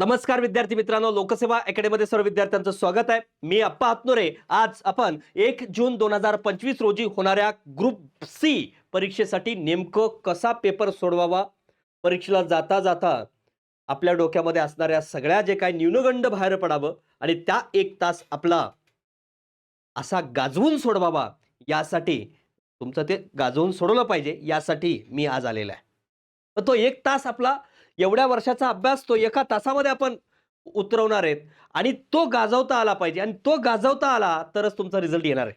नमस्कार विद्यार्थी मित्रांनो लोकसेवा अकॅडमीमध्ये सर्व विद्यार्थ्यांचं स्वागत आहे. मी अप्पा हातनोरे. आज आपण एक जून दोन हजार पंचवीस रोजी होणाऱ्या ग्रुप सी परीक्षेसाठी नेमकं कसा पेपर सोडवावा परीक्षेला जाता जाता आपल्या डोक्यामध्ये असणाऱ्या सगळ्या जे काही न्यूनगंड बाहेर पडावं आणि त्या एक तास आपला असा गाजवून सोडवावा यासाठी तुमचं ते गाजवून सोडवलं पाहिजे यासाठी मी आज आलेला आहे. तर तो एक तास आपला एवढ्या वर्षाचा अभ्यास तो एका तासामध्ये आपण उतरवणार आहेत. आणि तो गाजवता आला पाहिजे. आणि तो गाजवता आला तरच तुमचा रिझल्ट येणार आहे.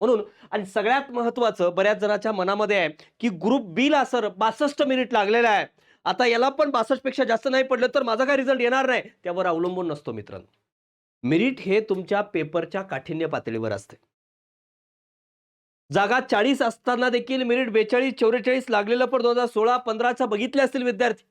म्हणून आणि सगळ्यात महत्वाचं बऱ्याच जणाच्या मनामध्ये आहे की ग्रुप बीला सर बासष्ट मिनिट लागलेला आहे. आता याला पण बासष्टपेक्षा जास्त नाही पडलं तर माझा काय रिझल्ट येणार नाही. त्यावर अवलंबून नसतो मित्रांनो. मेरिट हे तुमच्या पेपरच्या काठिण्य पातळीवर असते. जागा चाळीस असताना देखील मेरिट बेचाळीस चौवेचाळीस लागलेलं पण दोन हजार सोळा पंधराचा बघितले असतील विद्यार्थी.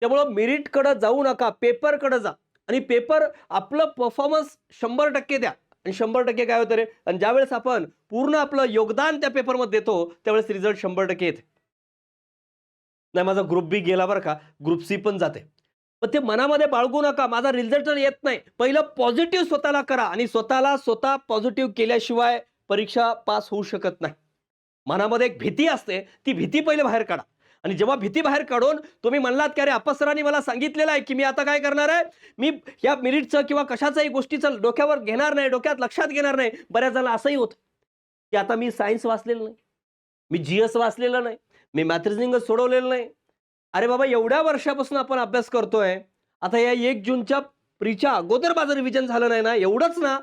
त्यामुळं मेरिटकडं जाऊ नका पेपरकडं जा. आणि पेपर आपलं परफॉर्मन्स शंभर टक्के द्या. आणि शंभर टक्के काय होतं रे? आणि ज्यावेळेस आपण पूर्ण आपलं योगदान त्या पेपरमध्ये देतो त्यावेळेस रिझल्ट शंभर टक्के येते. नाही माझा ग्रुप बी गेला बरं का? ग्रुप सी पण जाते. पण ते मनामध्ये बाळगू नका. माझा रिझल्ट तर येत नाही. पहिलं पॉझिटिव्ह स्वतःला करा आणि स्वतःला स्वतः पॉझिटिव्ह केल्याशिवाय परीक्षा पास होऊ शकत नाही. मनामध्ये एक भीती असते ती भीती पहिले बाहेर काढा. आणि जेव्हा भीती बाहेर काढून तुम्ही म्हणलात की अरे अपसरांनी मला सांगितलेलं आहे की मी आता काय करणार आहे? मी या मिरिटचं किंवा कशाचंही गोष्टीचं डोक्यावर घेणार नाही डोक्यात लक्षात घेणार नाही. बऱ्याच जणांना असंही होतं की आता मी सायन्स वाचलेलं नाही. मी जी एस वाचलेलं नाही. मी मॅथ्रिजिंग सोडवलेलं नाही. अरे बाबा एवढ्या वर्षापासून आपण अभ्यास करतोय. आता या एक जूनच्या प्रीच्या अगोदर माझं रिव्हिजन झालं नाही ना? एवढंच ना?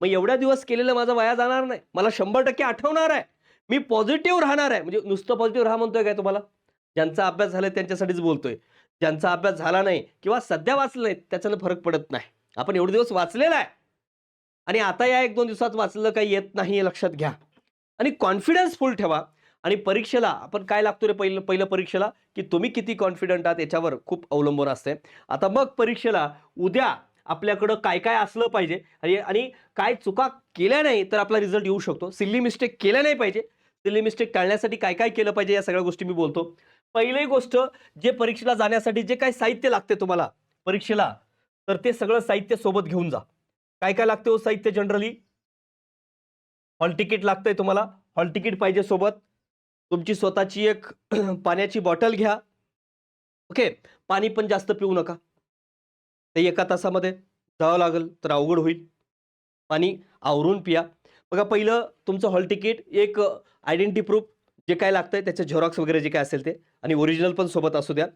मग एवढ्या दिवस केलेलं माझं वाया जाणार नाही. मला शंभर टक्के आठवणार आहे. मी पॉझिटिव्ह राहणार आहे. म्हणजे नुसतं पॉझिटिव्ह राहा म्हणतोय काय तुम्हाला? ज्यांचा अभ्यास झालाय त्यांच्यासाठीच बोलतोय. ज्यांचा अभ्यास झाला नाही किंवा सध्या वाचलं नाही त्याच्यानं फरक पडत नाही. आपण एवढे दिवस वाचलेला आहे. आणि आता या एक दोन दिवसात वाचलेलं काही येत नाही हे लक्षात घ्या. आणि कॉन्फिडन्स फुल ठेवा. आणि परीक्षेला आपण काय लागतो रे पहिलं पहिलं परीक्षेला? की तुम्ही किती कॉन्फिडंट आहात याच्यावर खूप अवलंबून असते. आता मग परीक्षेला उद्या आपल्याकडं काय काय असलं पाहिजे? आणि आणि काय चुका केल्या नाही तर आपला रिझल्ट येऊ शकतो. सिल्ली मिस्टेक केल्या नाही पाहिजे. सिल्ली मिस्टेक टाळण्यासाठी काय काय केलं पाहिजे या सगळ्या गोष्टी मी बोलतो. पहिली गोष्ट जे परीक्षेला जाण्यासाठी जे काही साहित्य लागते तुम्हाला परीक्षेला तर ते सगळं साहित्य सोबत घेऊन जा. काय काय लागते हो साहित्य जनरली हॉल तिकीट लागतंय तुम्हाला. हॉल तिकीट पाहिजे सोबत. तुमची स्वतःची एक पाण्याची बॉटल घ्या. ओके पाणी पण जास्त पिऊ नका. ते एका तासामध्ये जावं लागेल तर अवघड होईल. पाणी आवरून पिया. बघा पहिलं तुमचं हॉल तिकीट एक आयडेंटिटी प्रूफ जे काय लागतंय त्याचे झेरॉक्स वगैरे जे काय असेल ते. आणि ओरिजिनल पण सोबत असू द्या.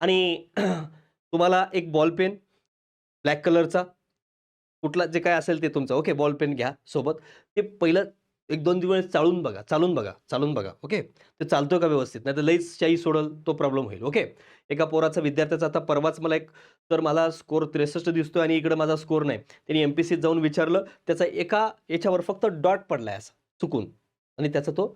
आणि तुम्हाला एक बॉल पेन ब्लॅक कलरचा कुठला जे काय असेल ते तुमचं. ओके बॉल पेन घ्या सोबत. ते पहिलं एक दोन दिवस चालून बघा. चालून बघा. चालून बघा. ओके ते चालतो का व्यवस्थित? नाही तर लईच शाही सोडल तो प्रॉब्लेम होईल. ओके एका पोराचा विद्यार्थ्याचा आता परवाच मला एक तर मला स्कोर त्रेसष्ट दिसतोय आणि इकडे माझा स्कोर नाही. त्यांनी एम पी सीत जाऊन विचारलं. त्याचा एका याच्यावर फक्त डॉट पडलाय असा चुकून. आणि त्याचा तो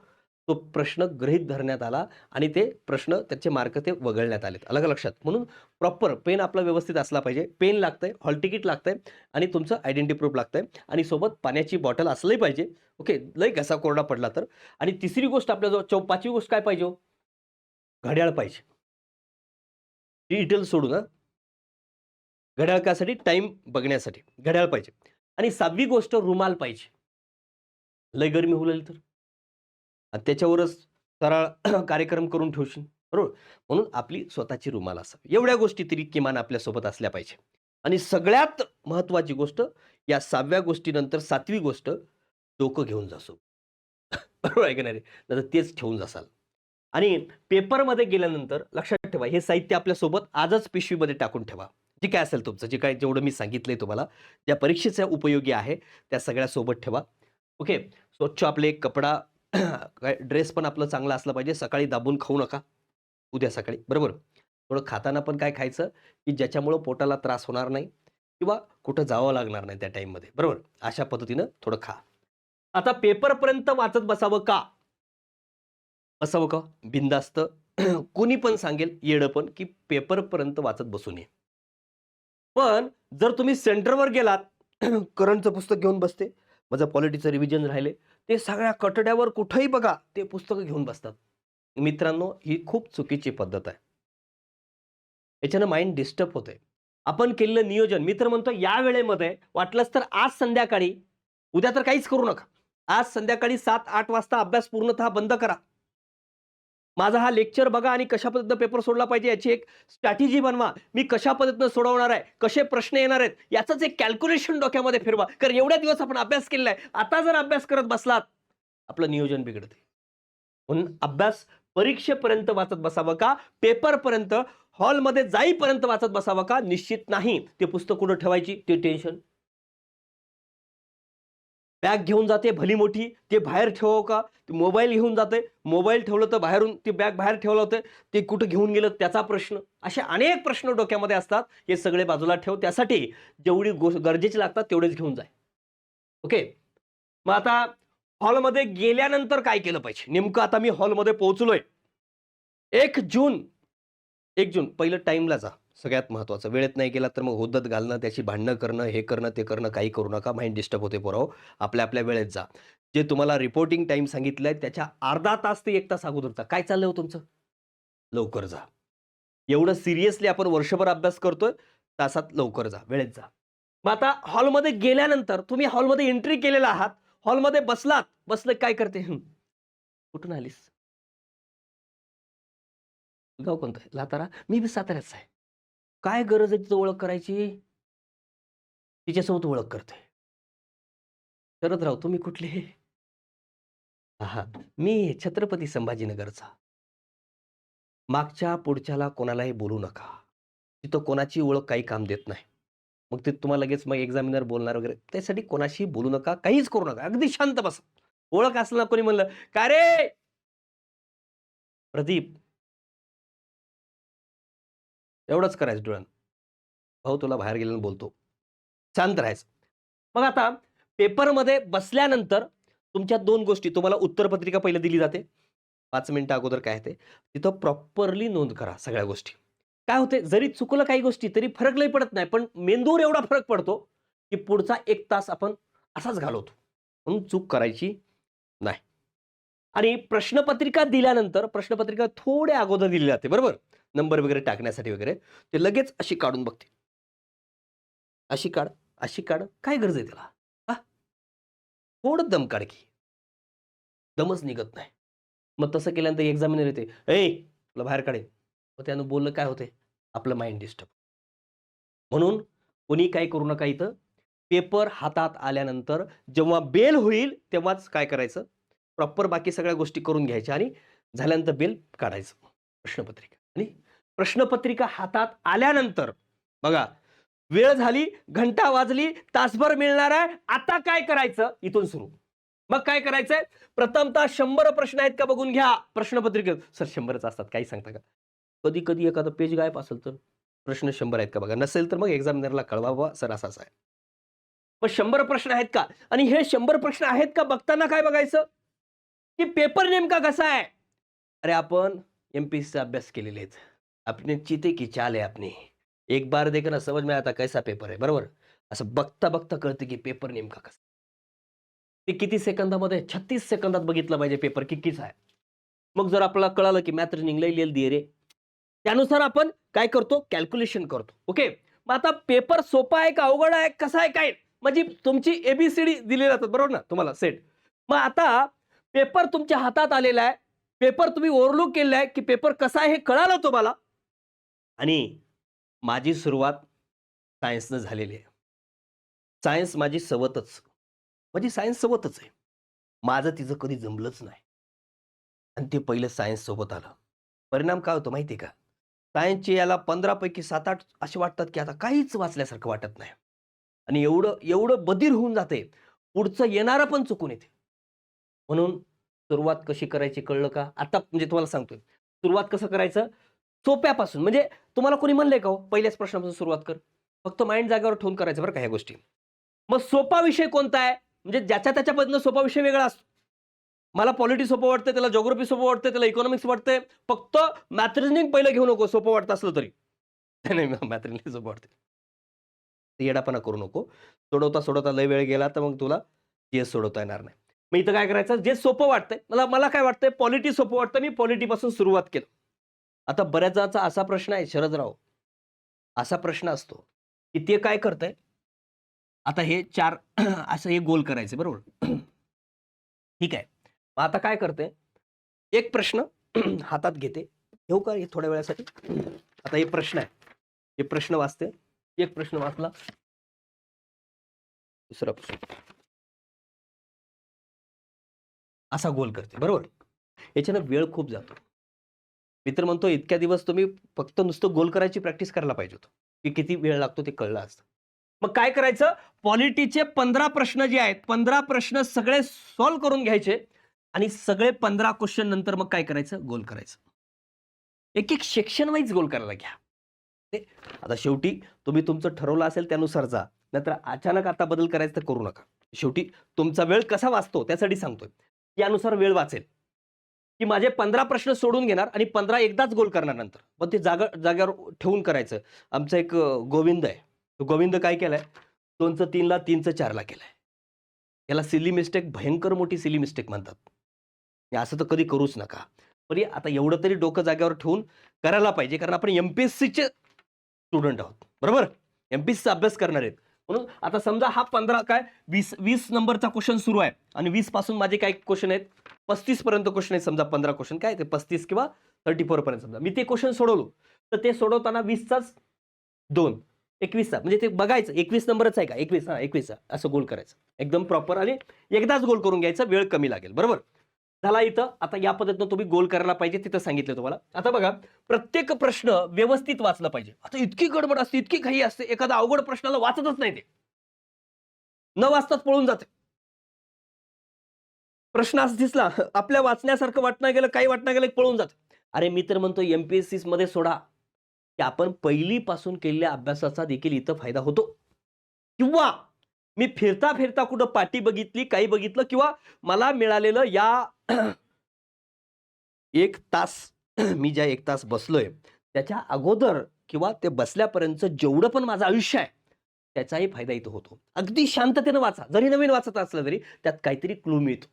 तो प्रश्न गृहीत धरण्यात आला आणि ते प्रश्न त्याचे मार्क ते वगळण्यात आलेत. अलग लक्षात. म्हणून प्रॉपर पेन आपला व्यवस्थित असला पाहिजे. पेन लागतंय हॉल तिकीट लागतंय आणि तुमचं आयडेंटी प्रूफ लागतंय आणि सोबत पाण्याची बॉटल असलंही पाहिजे. ओके लय घसा कोरडा पडला तर. आणि तिसरी गोष्ट आपल्याजवळ चौ पाचवी गोष्ट काय पाहिजे हो? घड्याळ पाहिजे. डिटेल सोडू ना घड्याळ कासाठी टाइम बघण्यासाठी घड्याळ पाहिजे. आणि सहावी गोष्ट रुमाल पाहिजे. लय गरमी होईल तर. त्याच्यावरच सरळ कार्यक्रम करून ठेवशील. बरोबर? म्हणून आपली स्वतःची रुमाल असावी. एवढ्या गोष्टी तरी किमान आपल्यासोबत असल्या पाहिजे. आणि सगळ्यात महत्वाची गोष्ट या सहाव्या गोष्टीनंतर सातवी गोष्ट डोकं घेऊन जासो बरोबर आहे का नाही रे? तेच ठेवून जासाल. आणि पेपरमध्ये गेल्यानंतर लक्षात ठेवा हे साहित्य आपल्यासोबत आजच पिशवीमध्ये टाकून ठेवा. जे काय असेल तुमचं जे काय जेवढं मी सांगितलंय तुम्हाला ज्या परीक्षेच्या उपयोगी आहे त्या सगळ्या सोबत ठेवा. ओके? स्वच्छ आपले कपडा काय ड्रेस पण आपलं चांगलं असलं पाहिजे. सकाळी दाबून खाऊ नका. उद्या सकाळी. बरोबर? थोडं खाताना पण काय खायचं की ज्याच्यामुळं पोटाला त्रास होणार नाही किंवा कुठं जावं लागणार नाही त्या टाईममध्ये. बरोबर? अशा पद्धतीनं थोडं खा. आता पेपरपर्यंत वाचत बसावं का? बसावं का? बिंदास्त कोणी पण सांगेल येडं पण की पेपरपर्यंत वाचत बसू नये पण जर तुम्ही सेंटरवर गेलात करंटचं पुस्तक घेऊन बसते. माझं पॉलिटीचं रिव्हिजन राहिले. ते सगळ्या कटड्यावर कुठंही बघा ते पुस्तकं घेऊन बसतात. मित्रांनो ही खूप चुकीची पद्धत आहे. याच्यानं माइंड डिस्टर्ब होते आपण केलेलं नियोजन मित्र म्हणतो या वेळेमध्ये वाटलंच तर आज संध्याकाळी उद्या तर काहीच करू नका. आज संध्याकाळी सात आठ वाजता अभ्यास पूर्णतः बंद करा. माझा हा लेक्चर बघा आणि कशा पद्धतीनं पेपर सोडला पाहिजे याची एक स्ट्रॅटेजी बनवा. मी कशा पद्धतीनं सोडवणार आहे? कसे प्रश्न येणार आहेत? याचंच एक कॅल्क्युलेशन डोक्यामध्ये फिरवा. कारण एवढ्या दिवस आपण अभ्यास केलेला आहे. आता जर अभ्यास करत बसलात आपलं नियोजन बिघडते. म्हणून अभ्यास परीक्षेपर्यंत वाचत बसावं का? पेपरपर्यंत हॉलमध्ये जाईपर्यंत वाचत बसावं का? निश्चित नाही. ते पुस्तक कुठं ठेवायची? ते टेन्शन बॅग घेऊन जाते भली मोठी ते बाहेर ठेवावं का? ते मोबाईल घेऊन जाते. मोबाईल ठेवलं तर बाहेरून ते बॅग बाहेर ठेवलं होतं. ते कुठं घेऊन गेलं? त्याचा प्रश्न. असे अनेक प्रश्न डोक्यामध्ये असतात. हे सगळे बाजूला ठेव. त्यासाठी जेवढी गो गरजेचे लागतात तेवढेच घेऊन जाय. ओके? मग आता हॉलमध्ये गेल्यानंतर काय केलं पाहिजे? नेमकं आता मी हॉलमध्ये पोहोचलोय. एक जून एक जून पहिलं टाइमला जा. सगळ्यात महत्त्वाचं वेळेत नाही केला तर मग होदत घालणं त्याची भांडणं करणं हे करणं ते करणं काही करू नका. माइंड डिस्टर्ब होते पोराव हो. आपल्या आपल्या वेळेत जा. जे तुम्हाला रिपोर्टिंग टाइम सांगितलंय त्याच्या अर्धा तास ते एक तास अगोदरचा काय चाललंय हो तुमचं? लवकर जा. एवढं सिरियसली आपण वर्षभर अभ्यास करतोय तासात लवकर जा. वेळेत जा. मग आता हॉलमध्ये गेल्यानंतर तुम्ही हॉलमध्ये एंट्री केलेला आहात. हॉलमध्ये बसलात. बसलं काय करते? कुठून आलीस? गाव कोणतं? आहे? लातारा? मी बी साताऱ्याच आहे काय गरज आहे तिचं ओळख करायची? तिच्यासोबत ओळख करते. शरद राव तुम्ही कुठले? हा मी छत्रपती संभाजीनगरचा. मागच्या पुढच्याला कोणालाही बोलू नका. तिथं कोणाची ओळख काही काम देत नाही. मग ते तुम्हाला लगेच मग एक्झामिनर बोलणार वगैरे त्यासाठी कोणाशी बोलू नका काहीच करू नका. अगदी शांत बसा. ओळख असलं कोणी म्हणलं का रे? प्रदीप एवढंच करायचं डोळ्यान. भाऊ तुला बाहेर गेल्यानं बोलतो. शांत राहायचं. मग आता पेपरमध्ये बसल्यानंतर तुमच्या दोन गोष्टी तुम्हाला उत्तरपत्रिका पहिलं दिली जाते. पाच मिनिटं अगोदर काय ते. तिथं प्रॉपरली नोंद करा सगळ्या गोष्टी. काय होते जरी चुकलं काही गोष्टी तरी फरक लई पडत नाही पण मेंदूवर एवढा फरक पडतो की पुढचा एक तास आपण असाच घालवतो. म्हणून चूक करायची नाही. आणि प्रश्नपत्रिका दिल्यानंतर प्रश्नपत्रिका थोड्या अगोदर दिली जाते बरोबर? नंबर वगैरे टाकण्यासाठी वगैरे ते लगेच अशी काढून बघते. अशी काढ अशी काढ काय गरज आहे त्याला? हा? थोडं दम काढ की? दमच निघत नाही. मग तसं केल्यानंतर एक्झामिनर येते ए तुला बाहेर काढे मग त्यानं बोललं काय होते आपलं माइंड डिस्टर्ब म्हणून कोणी काय करू नका इथं. पेपर हातात आल्यानंतर जेव्हा बेल होईल तेव्हाच काय करायचं? प्रॉपर बाकी सगळ्या गोष्टी करून घ्यायच्या आणि झाल्यानंतर बेल काढायचं. प्रश्नपत्रिका. आणि प्रश्नपत्रिका हातात आल्यानंतर बघा वेळ झाली घंटा वाजली तासभर मिळणार आहे आता काय करायचं? इथून सुरू. मग काय करायचंय? प्रथमतः शंभर प्रश्न आहेत का बघून घ्या. प्रश्नपत्रिकेत सर शंभरच असतात काही सांगता का? कधी कधी एखादं पेज गायब असेल तर प्रश्न शंभर आहेत का बघा? नसेल तर मग एक्झामिनरला कळवा बाबा सर असाच आहे. पण शंभर प्रश्न आहेत का? आणि हे शंभर प्रश्न आहेत का? बघताना काय बघायचं? की पेपर नेमका कसा आहे? अरे आपण एम पी चा अभ्यास केलेले आहेत आपने चिते की चाल आहे आपली. एक बार देखना समज में आता कैसा पेपर आहे बरोबर? असं बघता बघता कळतं की पेपर नेमका कसा ते किती सेकंदामध्ये छत्तीस सेकंदात बघितलं पाहिजे पेपर कितीच आहे. मग जर आपल्याला कळालं की मॅथ रिनिंग लई लिहिलं दिये रे. त्यानुसार आपण काय करतो? कॅल्क्युलेशन करतो. ओके मग आता पेपर सोपा आहे का अवघड आहे? कसा आहे काय? म्हणजे तुमची एबीसीडी दिली जातात बरोबर ना? तुम्हाला सेट मग आता पेपर तुमच्या हातात आलेला आहे. पेपर तुम्ही ओव्हरलुक केलेला आहे की पेपर कसा आहे हे कळालं तुम्हाला? आणि माझी सुरुवात सायन्सनं झालेली आहे. सायन्स माझी सवतच. म्हणजे माझी सायन्स सवतच आहे. माझं तिचं कधी जमलंच नाही. आणि ते पहिलं सायन्स सोबत आलं. परिणाम काय होतो माहिती आहे का सायन्सचे याला पंधरापैकी सात आठ असे वाटतात की आता काहीच वाचल्यासारखं वाटत नाही. आणि एवढं एवढं बधीर होऊन जाते. पुढचं येणारं पण चुकून येते. म्हणून सुरुवात कशी करायची कळलं का? आता म्हणजे तुम्हाला सांगतोय. सुरुवात कसं करायचं? सोप्यापासून. म्हणजे तुम्हाला कोणी म्हणलंय का हो? पहिल्याच प्रश्नापासून सुरुवात कर. फक्त माइंड जागेवर ठेवून करायचं बरं का ह्या गोष्टी. मग सोपा विषय कोणता आहे? म्हणजे ज्याच्या त्याच्या पद्धतीनं सोपा विषय वेगळा असतो. मला पॉलिटी सोपं वाटतं त्याला जॉग्रफी सोपं वाटतं त्याला इकॉनॉमिक्स वाटतंय. फक्त मॅथ्रिजनिंग पहिलं घेऊ नको सोपं वाटतं असलं तरी. नाही मॅथ्रिजनिंग सोपं वाटते येडापणा करू नको. सोडवता सोडवता लय वेळ गेला तर मग तुला जे सोडवता येणार नाही. मग इथं काय करायचं? जे सोपं वाटतंय मला मला काय वाटतंय? पॉलिटी सोपं वाटतं. मी पॉलिटीपासून सुरुवात केलं. आता बऱ्याचदा असा प्रश्न आहे शरदराव. असा प्रश्न असतो की ते काय करतंय? आता हे चार असं हे गोल करायचे बरोबर? ठीक आहे. मग आता काय करते एक प्रश्न हातात घेते. घेऊ का हे थोड्या वेळासाठी? आता हे प्रश्न आहे. हे प्रश्न वाचते. एक प्रश्न वाचला. दुसरा प्रश्न. असा गोल करते. बरोबर? याच्यानं वेळ खूप जातो. मी तर म्हणतो इतक्या दिवस तुम्ही फक्त नुसतं गोल करायची प्रॅक्टिस करायला पाहिजे होतं. की किती वेळ लागतो ते कळलं असतं. मग काय करायचं? पॉलिटीचे पंधरा प्रश्न जे आहेत पंधरा प्रश्न सगळे सॉल्व्ह करून घ्यायचे आणि सगळे पंधरा क्वेश्चन नंतर मग काय करायचं? गोल करायचं. एक एक सेक्शन वाईज गोल करायला घ्या. आता शेवटी तुम्ही तुमचं ठरवलं असेल त्यानुसार जा. नाहीतर अचानक आता बदल करायचं तर करू नका. शेवटी तुमचा वेळ कसा वाचतो त्यासाठी सांगतोय. यानुसार वेळ वाचेल. की माझे पंधरा प्रश्न सोडून घेणार आणि पंधरा एकदाच गोल करणार नंतर मग ते जागा जाग्यावर ठेवून करायचं. आमचा एक गोविंद आहे. तो गोविंद काय केलाय? दोनचं तीनला तीनचं चारला केलाय. याला सिली मिस्टेक भयंकर मोठी सिली मिस्टेक म्हणतात. हे असं तर कधी करूच नका. पण आता एवढं तरी डोकं जाग्यावर ठेवून करायला पाहिजे. कारण आपण एमपीएससीचे स्टुडंट आहोत. बरोबर? एमपीएससीचा अभ्यास करणार आहेत. म्हणून आता समजा हा पंधरा काय वीस वीस नंबरचा क्वेश्चन सुरू आहे. आणि वीसपासून माझे काय क्वेश्चन आहेत? पस्तीस पर्यंत क्वेश्चन आहेत समजा पंधरा क्वेश्चन काय ते? पस्तीस किंवा थर्टी फोर पर्यंत समजा. मी ते क्वेश्चन सोडवलो. तर ते सोडवताना वीसचाच दोन. एकवीसचा. म्हणजे ते बघायचं. एकवीस नंबरच आहे का? एकवीस हा एकवीसचा असं गोल करायचं. एकदम प्रॉपर आणि एकदाच गोल करून घ्यायचा. वेळ कमी लागेल. बरोबर? झाला इथं आता या पद्धतीनं तुम्ही गोल करायला पाहिजे तिथं सांगितलं तुम्हाला. आता बघा प्रत्येक प्रश्न व्यवस्थित वाचला पाहिजे. आता इतकी गडबड असते इतकी घाई असते एखादा अवघड प्रश्नाला वाचतच नाही ते. न वाचताच पळून जाते. प्रश्न असं दिसला आपल्या वाचण्यासारखं वाटणं गेलं काही वाटणं गेलं पळून जात. अरे मी तर म्हणतो एमपीएससी मध्ये सोडा. की आपण पहिलीपासून केलेल्या अभ्यासाचा देखील इथं फायदा होतो. किंवा मी फिरता फिरता कुठं पाठी बघितली काही बघितलं किंवा मला मिळालेलं या एक तास मी ज्या एक तास बसलोय त्याच्या अगोदर किंवा ते बसल्यापर्यंत जेवढं पण माझं आयुष्य आहे त्याचाही फायदा इथं होतो. अगदी शांततेनं वाचा. जरी नवीन वाचत असलं तरी त्यात काहीतरी क्लू मिळतो.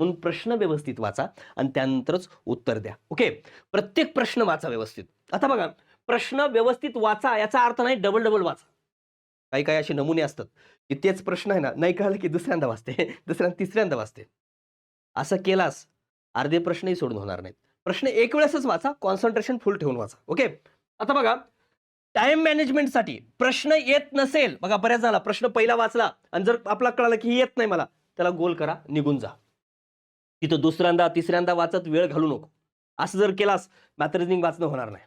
म्हणून प्रश्न व्यवस्थित वाचा आणि त्यानंतरच उत्तर द्या. ओके? प्रत्येक प्रश्न वाचा व्यवस्थित. आता बघा प्रश्न व्यवस्थित वाचा याचा अर्थ नाही डबल डबल वाचा. काही काही असे नमुने असतात की तेच प्रश्न आहे ना नाही कळलं की दुसऱ्यांदा वाचते दुसऱ्यांदा तिसऱ्यांदा वाचते. असं केलास अर्धे प्रश्नही सोडून होणार नाहीत. प्रश्न एक वेळेसच वाचा कॉन्सन्ट्रेशन फुल ठेवून वाचा ओके आता बघा टाइम मॅनेजमेंटसाठी प्रश्न येत नसेल बघा बऱ्याच झाला प्रश्न पहिला वाचला आणि जर आपला कळाला की येत नाही मला त्याला गोल करा निघून जा. तिथं दुसऱ्यांदा तिसऱ्यांदा वाचत वेळ घालू नको. असं जर केलास मॅथरिजनिंग वाचणं होणार नाही.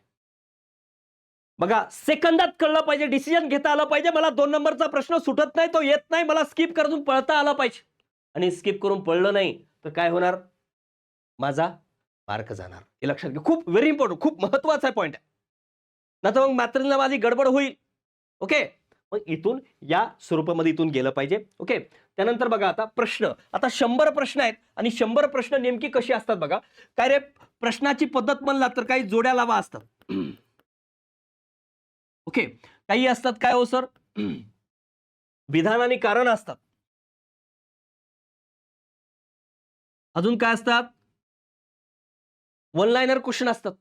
बघा सेकंदात कळलं पाहिजे डिसिजन घेता आलं पाहिजे. मला दोन नंबरचा प्रश्न सुटत नाही तो येत नाही. मला स्किप करून पळता आला पाहिजे. आणि स्किप करून पळलं नाही तर काय होणार? माझा मार्क जाणार. हे लक्षात घ्या. खूप व्हेरी इम्पॉर्टंट खूप महत्त्वाचा पॉईंट आहे. तर मग मॅथ्रिनला माझी गडबड होईल. ओके मग इथून या स्वरूपामध्ये इथून गेलं पाहिजे. ओके त्यानंतर बघा आता प्रश्न. आता शंभर प्रश्न आहेत आणि शंभर प्रश्न नेमकी कशी असतात बघा. काय रे? प्रश्नाची पद्धत म्हणला तर काही जोड्या लावा असतात. ओके? काही असतात काय हो सर? विधान आणि कारण असतात. अजून काय असतात? वन लाईनर क्वेश्चन असतात.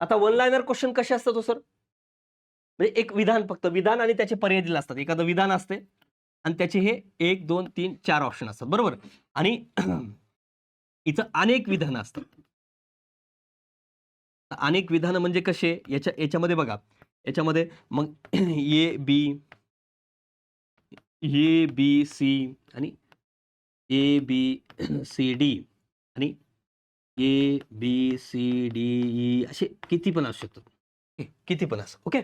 आता वन लाईनर क्वेश्चन कसे असतात हो सर? म्हणजे एक विधान फक्त विधान आणि त्याचे पर्याय दिले असतात. एखादं विधान असते आणि त्याचे हे एक दोन तीन चार ऑप्शन असतात. बरोबर? आणि इथं अनेक विधानं असतात. अनेक विधानं म्हणजे कसे? याच्या याच्यामध्ये बघा. याच्यामध्ये मग A B A B C आणि ए बी सी डी आणि A B C D E असे किती पण असू शकतात. किती पण असं. ओके?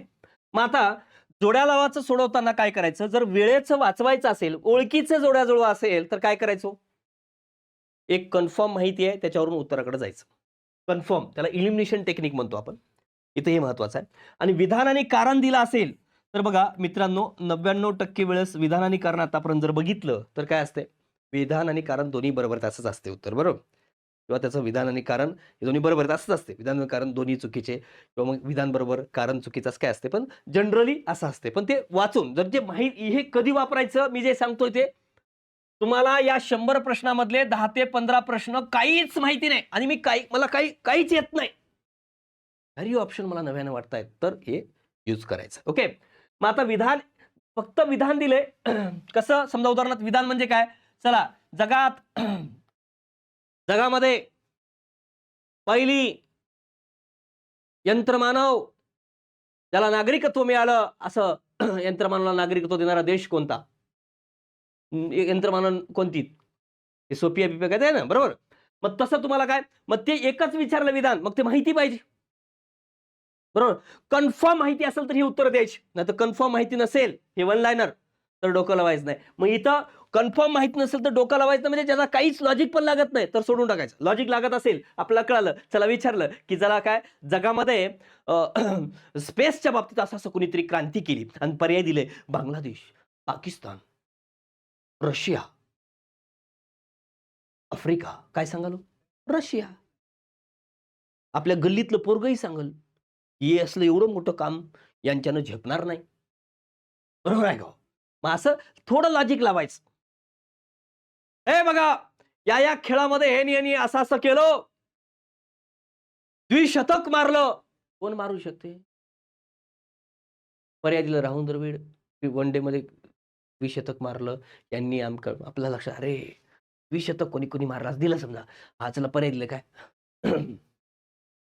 मग आता जोड्या लावाचं सोडवताना काय करायचं? जर वेळेचं वाचवायचं असेल ओळखीचं जोड्या जुळवा असेल तर काय करायचं? एक कन्फर्म माहिती आहे त्याच्यावरून उत्तराकडे जायचं. कन्फर्म त्याला इलिमिनेशन टेक्निक म्हणतो आपण. इथं हे महत्वाचं आहे. आणि विधानाने कारण दिलं असेल तर बघा मित्रांनो नव्याण्णव टक्के वेळेस विधान आणि कारण आतापर्यंत जर बघितलं तर काय असते विधान आणि कारण दोन्ही बरोबर त्याचंच असते उत्तर बरोबर? किंवा त्याचं विधान आणि कारण हे दोन्ही बरोबर असंच असते विधान आणि कारण दोन्ही चुकीचे किंवा मग विधान बरोबर कारण चुकीचाच काय असते पण जनरली असं असते पण ते वाचून जर जे माहिती हे कधी वापरायचं? मी जे सांगतोय ते तुम्हाला या शंभर प्रश्नामधले दहा ते पंधरा प्रश्न काहीच माहिती नाही. आणि मी काही मला काही काहीच येत नाही. तरी ऑप्शन मला नव्यानं वाटतायत. तर हे यूज करायचं. ओके मग आता विधान फक्त विधान दिले कसं? समजा उदाहरणार्थ विधान म्हणजे काय? चला जगात जगामध्ये पहिली यंत्रमानव ज्याला नागरिकत्व मिळालं असं यंत्रमानवाला नागरिकत्व देणारा देश कोणता? यंत्रमानव कोणती? हे सोपी आहे काय आहे ना? बरोबर? मग तसं तुम्हाला काय? मग ते एकच विचारलं विधान. मग ते माहिती पाहिजे. बरोबर? कन्फर्म माहिती असेल तर ही उत्तर द्यायची. नाही तर कन्फर्म माहिती नसेल हे वन लायनर तर डोकं लावायचं नाही. मग इथं कन्फर्म माहिती नसेल तर डोकं लावायचं म्हणजे ज्याचा काहीच लॉजिक पण लागत नाही तर सोडून टाकायचं. लॉजिक लागत असेल आपल्याला कळालं चला विचारलं की जरा काय जगामध्ये स्पेसच्या बाबतीत असं असं कुणीतरी क्रांती केली आणि पर्याय दिले. Bangladesh Pakistan Russia Africa. काय सांगाल? रशिया. आपल्या गल्लीतलं पोरगही सांगल. हे असलं एवढं मोठं काम यांच्यानं झेपणार नाही. बरोबर आहे का हो? मग असं थोडं लॉजिक लावायचं. हे बघा या या खेळामध्ये हे यांनी असं असं केलं. द्विशतक मारलं. कोण मारू शकते? पर्याय दिलं द्रविड वन डे मध्ये द्विशतक मारलं. यांनी आमक आपल्या लक्षात अरे द्विशतक कोणी कोणी मारला दिलं समजा. हा चला पर्याय दिलं काय?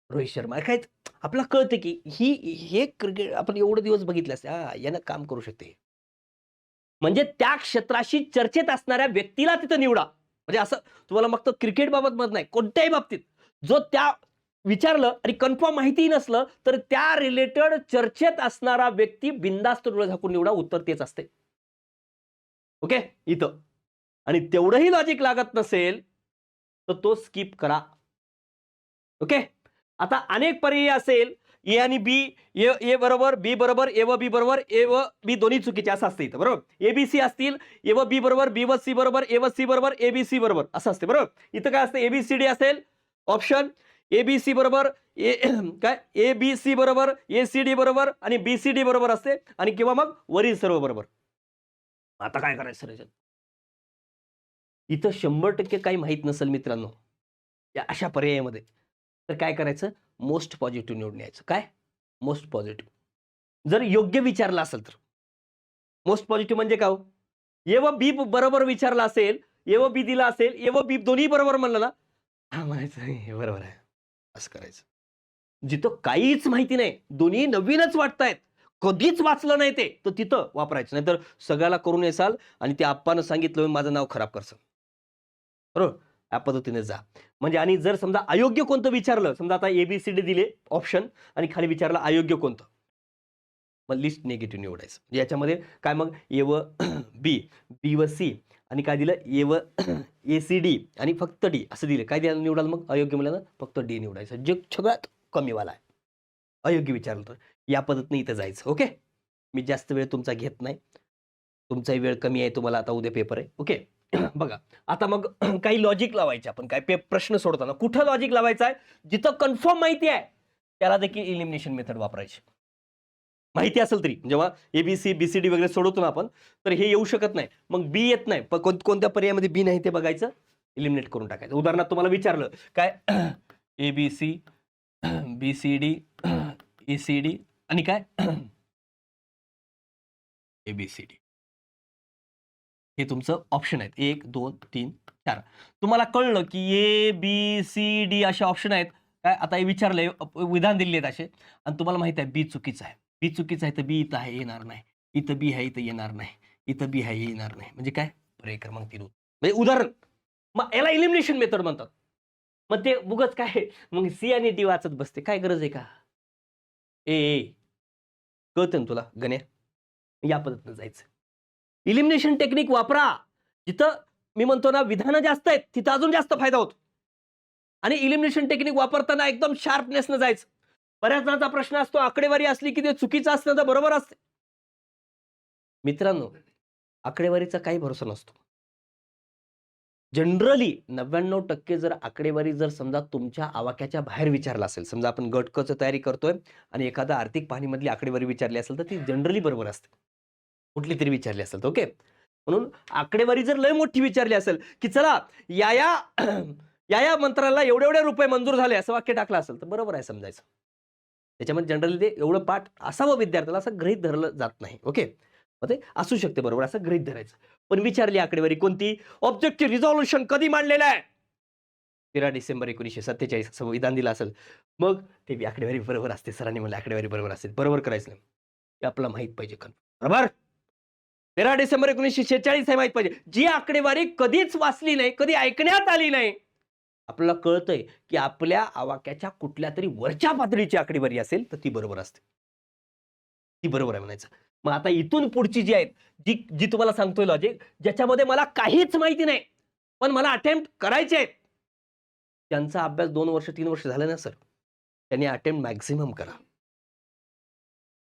रोहित शर्मा काय आपल्याला कळतं की ही हे क्रिकेट आपण एवढे दिवस बघितले असते. हा यानं काम करू शकते. म्हणजे त्या क्षेत्राशी चर्चेत असणाऱ्या व्यक्तीला तिथं निवडा. म्हणजे असं तुम्हाला मग क्रिकेट बाबत मत नाही. कोणत्याही बाबतीत. जो त्या विचारलं आणि कन्फर्म माहिती नसलं तर त्या रिलेटेड चर्चेत असणारा व्यक्ती बिंदास्त डोळे झाकून निवडा. उत्तर तेच असते. ओके? इथं. आणि तेवढंही लॉजिक लागत नसेल तर तो स्किप करा. ओके? आता अनेक पर्याय असेल. ए आणि बी ए ए बरोबर बी बरोबर ए व बी बरोबर ए व बी दोन्ही चुकीचे असं असते इथं बरोबर? ए बी सी असतील ए व बी बरोबर बी व सी बरोबर ए व सी बरोबर ए बी सी बरोबर असं असते बरोबर? इथं काय असतं? ए बी सी डी असेल ऑप्शन. ए बी सी बरोबर ए काय? ए बी सी बरोबर ए सी डी बरोबर आणि बी सी डी बरोबर असते आणि किंवा मग वरील सर्व बरोबर. आता काय करायचं सर? याच्यात? इथं शंभर टक्के काही माहीत नसेल मित्रांनो या अशा पर्यायामध्ये. तर काय करायचं? मोस्ट पॉझिटिव्ह निवडून यायचं. काय? मोस्ट पॉझिटिव्ह जर योग्य विचारलं असेल तर. मोस्ट पॉझिटिव्ह म्हणजे काय हो? व बी बरोबर विचारला असेल ए व बी दिला असेल ए व बी दोन्ही बरोबर म्हणलं ना हा म्हणायचं हे बरोबर आहे. असं करायचं. जिथं काहीच माहिती नाही दोन्ही नवीनच वाटतायत. कधीच वाचलं नाही ते तर तिथं वापरायचं. नाहीतर सगळ्याला करून येसाल आणि ते आप्पानं सांगितलं माझं नाव खराब करसाल. बरोबर? या पद्धतीने जा. म्हणजे आणि जर समजा अयोग्य कोणतं विचारलं समजा आता एबीसीडी दिले ऑप्शन आणि खाली विचारलं अयोग्य कोणतं? मग लिस्ट निगेटिव्ह निवडायचं. म्हणजे याच्यामध्ये काय मग? ए व बी बी व सी आणि काय दिलं? ए व ए सी डी आणि फक्त डी असं दिलं. काय दिलं? निवडाल मग? अयोग्य म्हणलं फक्त डी निवडायचं. जे सगळ्यात कमीवाला आहे. अयोग्य विचारलं तर. या पद्धतीने इथं जायचं ओके? मी जास्त वेळ तुमचा घेत नाही. तुमचाही वेळ कमी आहे तुम्हाला आता उद्या पेपर आहे ओके? बघा आता मग काही लॉजिक लावायचे आपण काय प्रश्न सोडताना. कुठं लॉजिक लावायचं आहे? जिथं कन्फर्म माहिती आहे त्याला देखील इलिमिनेशन मेथड वापरायची. माहिती असेल तरी जेव्हा एबीसी बीसीडी वगैरे सोडवतो ना आपण तर हे येऊ शकत नाही. मग बी येत नाही. पण कोणत्या पर्यायामध्ये बी नाही ते बघायचं? इलिमिनेट करून टाकायचं. उदाहरणार्थ तुम्हाला विचारलं काय? A B C B C D E C D आणि काय? ए बी सी डी हे तुमचं ऑप्शन आहेत. एक दोन तीन चार. तुम्हाला कळलं की ए बी सी डी असे ऑप्शन आहेत. काय? आता हे विचारलंय विधान दिले आहेत असे. आणि तुम्हाला माहिती आहे बी चुकीचं आहे. बी चुकीचं आहे तर बी इथं आहे येणार नाही. इथं बी आहे इथं येणार नाही. इथं बी आहे हे येणार नाही. म्हणजे काय? पर्याय क्रमांक तीन. म्हणजे उदाहरण. मग याला इलिमिनेशन मेथड म्हणतात. मग ते उगच काय? मग सी आणि डी वाचत बसते. काय गरज आहे का? ए ए कळतं ना तुला गण्या? या पद्धतीनं जायचं. इलिमिनेशन टेक्निक वापरा. जिथं मी म्हणतो ना विधानं जास्त आहेत तिथं अजून जास्त फायदा होतो. आणि इलिमिनेशन टेक्निक वापरताना एकदम शार्पनेसनं जायचं. बऱ्याच जणांचा प्रश्न असतो आकडेवारी असली की ते चुकीचं असणं तर बरोबर असते. मित्रांनो आकडेवारीचा काही भरोसा नसतो. जनरली नव्याण्णव टक्के जर आकडेवारी जर समजा तुमच्या आवाक्याच्या बाहेर विचारला असेल समजा आपण गटकचं तयारी करतोय आणि एखादा आर्थिक पाहणीमधली आकडेवारी विचारली असेल तर ती जनरली बरोबर असते. कुठली तरी विचारली असेल तर ओके? म्हणून आकडेवारी जर लय मोठी विचारली असेल की चला या या या या मंत्राला एवढे एवढे रुपये मंजूर झाले असं वाक्य टाकलं असेल तर बरोबर आहे समजायचं. त्याच्यामध्ये जनरली ते एवढं पाठ असावं विद्यार्थ्याला असं गृहित धरलं जात नाही ओके? मग ते असू शकते बरोबर असं गृहित धरायचं. पण विचारली आकडेवारी कोणती? ऑब्जेक्टिव्ह रिझॉल्युशन कधी मांडलेलं आहे? तेरा डिसेंबर एकोणीसशे सत्तेचाळीस असं विधान दिलं असेल. मग ते आकडेवारी बरोबर असते सरांनी म्हणलं आकडेवारी बरोबर असते बरोबर करायचं नाही. हे आपल्याला माहीत पाहिजे खरं बरोबर तेरा डिसेंबर एकोणीसशे शेहेचाळीस हे माहीत पाहिजे. जी आकडेवारी कधीच वाचली नाही कधी ऐकण्यात आली नाही. आपल्याला कळतंय की आपल्या आवाक्याच्या कुठल्या तरी वरच्या पातळीची आकडेवारी असेल तर ती बरोबर असते. ती बरोबर आहे म्हणायचं. मग आता इथून पुढची जी आहेत जी जी तुम्हाला सांगतोय लॉजिक ज्याच्यामध्ये मला काहीच माहिती नाही पण मला अटेम्प्ट करायचे आहेत. त्यांचा अभ्यास दोन वर्ष तीन वर्ष झालं ना सर त्यांनी अटेम्प्ट मॅक्झिमम करा.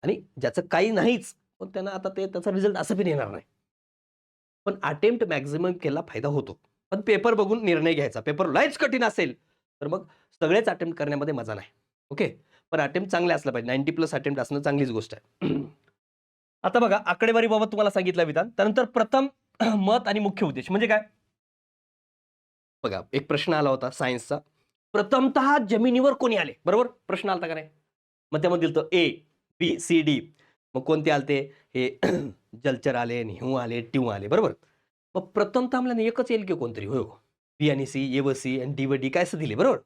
आणि ज्याचं काही नाहीच पण त्यांना आता ते त्याचा रिझल्ट असं पण येणार नाही. पण अटेम्प्ट मॅक्झिमम केला फायदा होतो. पण पेपर बघून निर्णय घ्यायचा. पेपर लयच कठीण असेल. तर मग सगळेच अटेम्प्ट करण्यामध्ये मजा नाही. ओके पण अटेम्प्ट चांगले असलं पाहिजे. नाईन्टी प्लस अटेम्प्ट असणं चांगलीच गोष्ट आहे. आता बघा आकडेवारीबाबत तुम्हाला सांगितलं विधान. त्यानंतर प्रथम मत आणि मुख्य उद्देश. म्हणजे काय? बघा एक प्रश्न आला होता सायन्सचा प्रथमतः जमिनीवर कोणी आले? बरोबर? प्रश्न आला का नाही? मग त्यामध्ये ए बी सी डी मग कोणते आलते? हे जलचर आले हिऊ आले ट्यू आले बरोबर? मग प्रथमतः आम्हाला एकच येईल की कोणतरी होय हो. बी आणि सी ए व सी आणि डी व डी काय असं दिले बरोबर?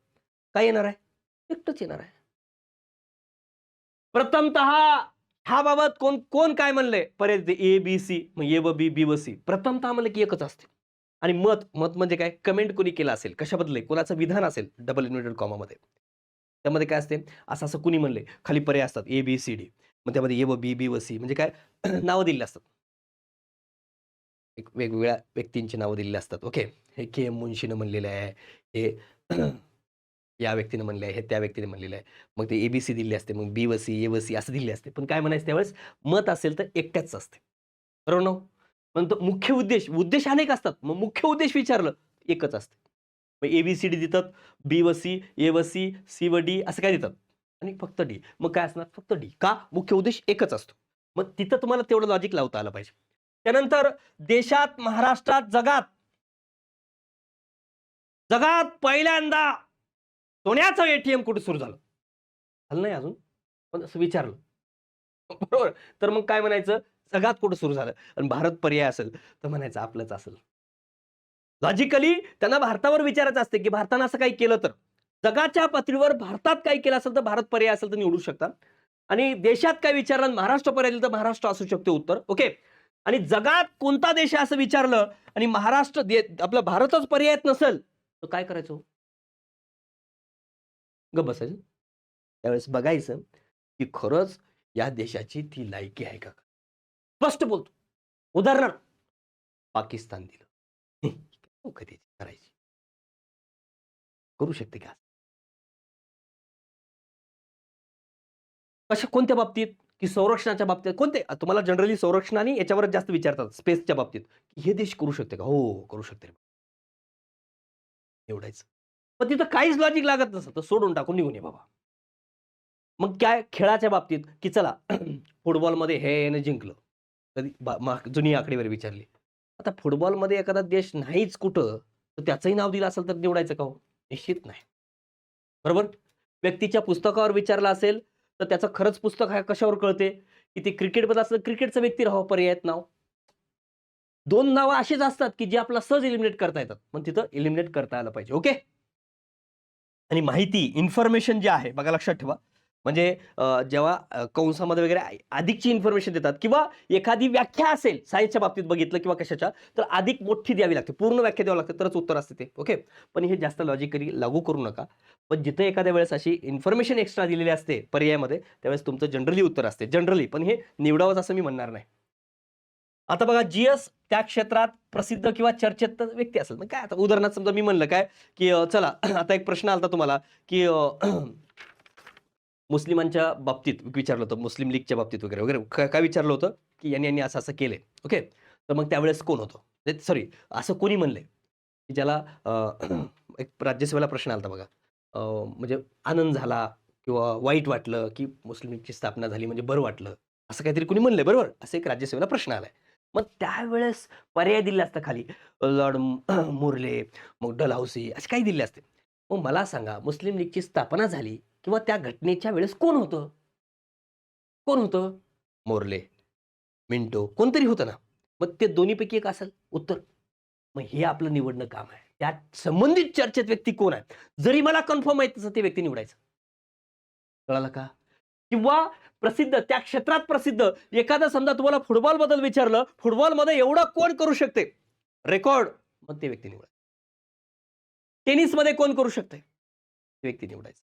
काय येणार आहे? एकटंच येणार आहे. प्रथमतः हा बाबत कोण कोण काय म्हणलंय पर्याय ए बी सी मग ए व बी बी व सी प्रथमतः म्हणलं की एकच असते. आणि मत मत म्हणजे काय? कमेंट कोणी केलं असेल कशाबद्दल कोणाचं विधान असेल? डबल इन्व्हर्टेड कॉमामध्ये त्यामध्ये काय असते? असं असं कुणी म्हणले. खाली पर्याय असतात ए बी सी डी मग त्यामध्ये ए व बी बी व सी म्हणजे काय? नावं दिलेली असतात. एक वेगवेगळ्या व्यक्तींची नावं दिलेली असतात. ओके. हे के एम मुन्शीनं म्हणलेलं आहे. हे या व्यक्तीने म्हणले आहे. हे त्या व्यक्तीने म्हणलेलं आहे. मग ते ए बी सी दिली असते. मग बी व सी ए व सी असं दिले असते. पण काय म्हणायचं त्यावेळेस? मत असेल तर एकट्याच असते. बरोबर ना हो? पण तो मुख्य उद्देश उद्देश अनेक असतात. मग मुख्य उद्देश विचारलं एकच असते. मग ए बी सी डी देतात. बी व सी ए व सी सी व डी असं काय देतात? आणि फक्त डी. मग काय असणार? फक्त डी. का? मुख्य उद्देश एकच असतो. मग तिथं तुम्हाला तेवढं लॉजिक लावता आलं पाहिजे. त्यानंतर देशात महाराष्ट्रात जगात. जगात पहिल्यांदा सोन्याचं एटीएम कुठे सुरू झालं? झालं नाही अजून. पण असं विचारलं. बरोबर? तर मग काय म्हणायचं? जगात कुठं सुरू झालं? आणि भारत पर्याय असेल तर म्हणायचं आपलंच असेल. लॉजिकली त्यांना भारतावर विचारायचं असते की भारतानं असं काही केलं तर? जगाच्या पातळीवर भारतात काही केलं असेल तर भारत पर्याय असेल तर निवडू शकता. आणि देशात काय विचारलं महाराष्ट्र पर्याय तर महाराष्ट्र असू शकते उत्तर. ओके आणि जगात कोणता देश आहे असं विचारलं आणि महाराष्ट्र दे आपला भारतच पर्यायत नसेल तर काय करायचं हो? ग बसायचं. त्यावेळेस बघायचं की खरंच या देशाची ती लायकी आहे का? स्पष्ट बोलतो. उदाहरणार्थ पाकिस्तान दिलं. कधी करायची? करू शकते का? कशा कोणत्या बाबतीत? की संरक्षणाच्या बाबतीत? कोणते? तुम्हाला जनरली संरक्षण आणि याच्यावर जास्त विचारतात स्पेसच्या बाबतीत. हे देश करू शकते का? हो, हो, हो करू शकते. एवढायचं पण तिथं काहीच लॉजिक लागत नसतं. तर सोडून टाकून निघून ये बाबा. मग काय? खेळाच्या बाबतीत की चला फुटबॉलमध्ये हे याने जिंकलं. कधी? जुनी आकडेवारी विचारली. आता फुटबॉलमध्ये एखादा देश नाहीच कुठं तर त्याचंही नाव दिलं असेल तर निवडायचं का हो? निश्चित नाही. बरोबर? व्यक्तीच्या पुस्तकावर विचारलं असेल तर त्याचं खरंच पुस्तक आहे कशावर कळते? की ते क्रिकेटबद्दल असलं क्रिकेटचं व्यक्ती राहावं पर्यायत नाव? दोन नावं अशीच असतात की जे आपला सहज इलिमिनेट करता येतात. पण तिथं इलिमिनेट करता आलं पाहिजे. ओके आणि माहिती इन्फॉर्मेशन जे आहे बघा लक्षात ठेवा. म्हणजे जेव्हा कंसामध्ये वगैरे अधिकची इन्फॉर्मेशन देतात किंवा एखादी व्याख्या असेल सायन्सच्या बाबतीत बघितलं किंवा कशाच्या तर अधिक मोठी द्यावी लागते. पूर्ण व्याख्या द्यावी लागते तरच उत्तर असते ते. ओके पण हे जास्त लॉजिकली लागू करू नका. पण जिथे एखाद्या वेळेस अशी इन्फॉर्मेशन एक्स्ट्रा दिलेली असते पर्यायामध्ये त्यावेळेस तुमचं जनरली उत्तर असते. जनरली पण हे निवडावंच असं मी म्हणणार नाही. आता बघा जीएस त्या क्षेत्रात प्रसिद्ध किंवा चर्चेत व्यक्ती असेल. मग काय आता उदाहरणार्थ समजा मी म्हणलं काय की चला आता एक प्रश्न आला तुम्हाला की मुस्लिमांच्या बाबतीत विचारलं होतं मुस्लिम लीगच्या बाबतीत वगैरे वगैरे. काय काय विचारलं होतं? की यांनी यांनी असं असं केलंय. ओके? तर मग त्यावेळेस कोण होतं? म्हणजे, सॉरी असं कोणी म्हणलंय? की ज्याला एक राज्यसभेला प्रश्न आला बघा. म्हणजे आनंद झाला किंवा वाईट वाटलं की मुस्लिम लीगची स्थापना झाली म्हणजे बरं वाटलं. असं काहीतरी कोणी म्हणलंय बरोबर? असं एक राज्यसभेला प्रश्न आलाय. मग त्यावेळेस पर्याय दिले असतं खाली. लॉर्ड मुरले मग डलहौसी असे काही दिले असते. मग मला सांगा मुस्लिम लीगची स्थापना झाली किंवा त्या घटनेच्या वेळेस कोण होतं? कोण होतं? मोर्ले मिंटो कोणतरी होतं ना. मग ते दोन्हीपैकी एक असेल उत्तर. मग हे आपलं निवडणं काम आहे. त्यात संबंधित चर्चेत व्यक्ती कोण आहे जरी मला कन्फर्म आहे तसं ते व्यक्ती निवडायचं. कळालं का? किंवा प्रसिद्ध त्या क्षेत्रात प्रसिद्ध एखादा समजा तुम्हाला फुटबॉलबद्दल विचारलं फुटबॉलमध्ये एवढं कोण करू शकते? रेकॉर्ड मग ते व्यक्ती निवडायचं. टेनिसमध्ये कोण करू शकते? व्यक्ती निवडायचं.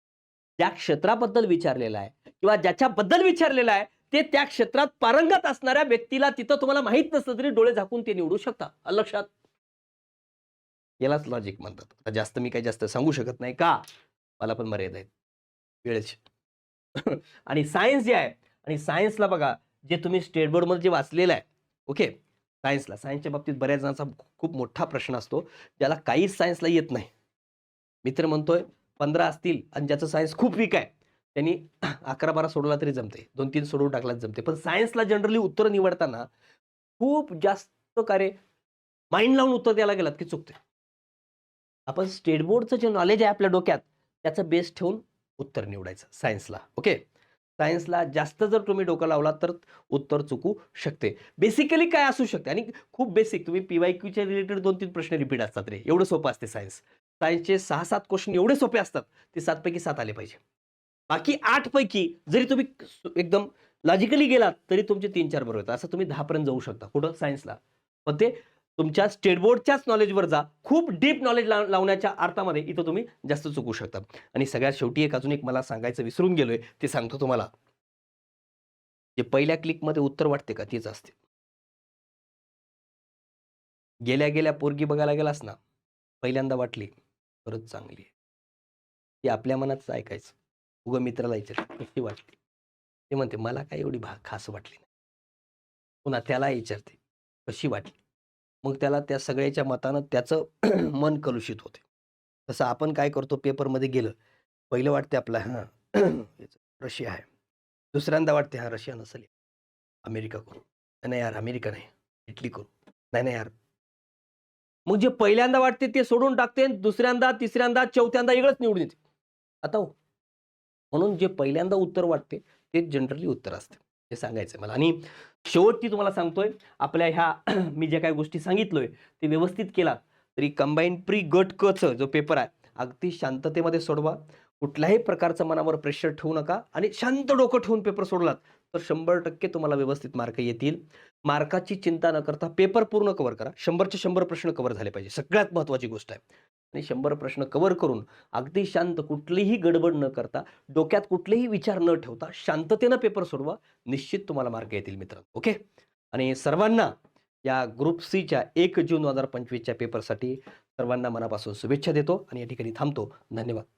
ज्या क्षेत्राबद्दल विचारलेलं आहे. किंवा ज्याच्याबद्दल विचारलेलं आहे ते त्या क्षेत्रात पारंगत असणाऱ्या व्यक्तीला तिथं तुम्हाला माहीत नसलं तरी डोळे झाकून ते निवडू शकता. लक्षात. यालाच लॉजिक म्हणतात. आता जास्त मी काही जास्त सांगू शकत नाही का? मला पण मर्यादा आहेत. वेळेची. आणि सायन्स जे आहे आणि सायन्सला बघा जे तुम्ही स्टेट बोर्डमध्ये जे वाचलेलं आहे ओके सायन्सला सायन्सच्या बाबतीत बऱ्याच जणांचा खूप मोठा प्रश्न असतो. ज्याला काहीच सायन्सला येत नाही. मित्र म्हणतोय पंधरा असतील आणि ज्याचं सायन्स खूप वीक आहे त्यांनी अकरा बारा सोडवला तरी जमते दोन तीन सोडवून टाकलाच जमते पण सायन्सला जनरली उत्तर निवडताना खूप जास्त कार्य माइंड लावून उत्तर द्यायला गेलात की चुकते आपण स्टेट बोर्डचं जे नॉलेज आहे आपल्या डोक्यात त्याचं बेस ठेवून उत्तर निवडायचं सायन्सला ओके सायन्सला जास्त जर तुम्ही डोकं लावला तर उत्तर चुकू शकते. बेसिकली काय असू शकते? आणि खूप बेसिक तुम्ही पी वाय क्यूच्या रिलेटेड दोन तीन प्रश्न रिपीट असतात रे. एवढं सोपं असते सायन्स सायन्सचे सहा सात क्वेश्चन एवढे सोपे असतात ते सातपैकी सात आले पाहिजे. बाकी आठ पैकी जरी तुम्ही एकदम लॉजिकली गेलात तरी तुमचे तीन चार बरोबर असं तुम्ही दहापर्यंत जाऊ शकता कुठं? सायन्सला पण ते तुमच्या स्टेट बोर्डच्याच नॉलेजवर जा. खूप डीप नॉलेज लावण्याच्या अर्थामध्ये इथं तुम्ही जास्त चुकू शकता. आणि सगळ्यात शेवटी एक अजून एक मला सांगायचं विसरून गेलोय ते सांगतो तुम्हाला. जे पहिल्या क्लिकमध्ये उत्तर वाटते का तीच असते. गेल्या गेल्या पोरगी बघायला गेलास ना पहिल्यांदा वाटली. खरंच चांगली आहे. ती आपल्या मनातच ऐकायचं. उगं मित्राला विचार कशी वाटली ते म्हणते मला काय एवढी भा खास वाटली नाही. पुन्हा त्याला विचारते कशी वाटली? मग त्याला त्या सगळ्याच्या मतानं त्याचं मन कलुषित होते. तसं आपण काय करतो पेपरमध्ये गेलं पहिलं वाटते आपला हां रशिया आहे. दुसऱ्यांदा वाटते हा रशिया नसेल. अमेरिका करू. नाही यार अमेरिका नाही. इटली करू. नाही नाही यार मग जे पहिल्यांदा वाटते ते सोडून टाकते दुसऱ्यांदा तिसऱ्यांदा चौथ्यांदा वेगळंच निवडून येते. आता हो. म्हणून जे पहिल्यांदा उत्तर वाटते ते जनरली उत्तर असते. हे सांगायचं मला. आणि शेवटची तुम्हाला सांगतोय आपल्या ह्या मी ज्या काही गोष्टी सांगितलोय ते व्यवस्थित केला तरी कंबाईन प्री गट कच जो पेपर आहे अगदी शांततेमध्ये सोडवा. कुठल्याही प्रकारचं मनावर प्रेशर ठेवू नका आणि शांत डोकं ठेवून पेपर सोडलात तर शंभर टक्के तुम्हाला व्यवस्थित मार्क येतील. मार्काची चिंता न करता पेपर पूर्ण कव्हर करा. शंभरचे शंभर प्रश्न कव्हर झाले पाहिजे. सगळ्यात महत्त्वाची गोष्ट आहे. आणि शंभर प्रश्न कव्हर करून अगदी शांत कुठलीही गडबड न करता डोक्यात कुठलेही विचार न ठेवता शांततेनं पेपर सोडवा. निश्चित तुम्हाला मार्क येतील मित्रांनो. ओके? आणि सर्वांना या ग्रुप सीच्या एक जून दोन हजार पंचवीसच्या पेपरसाठी सर्वांना मनापासून शुभेच्छा देतो. आणि या ठिकाणी थांबतो. धन्यवाद.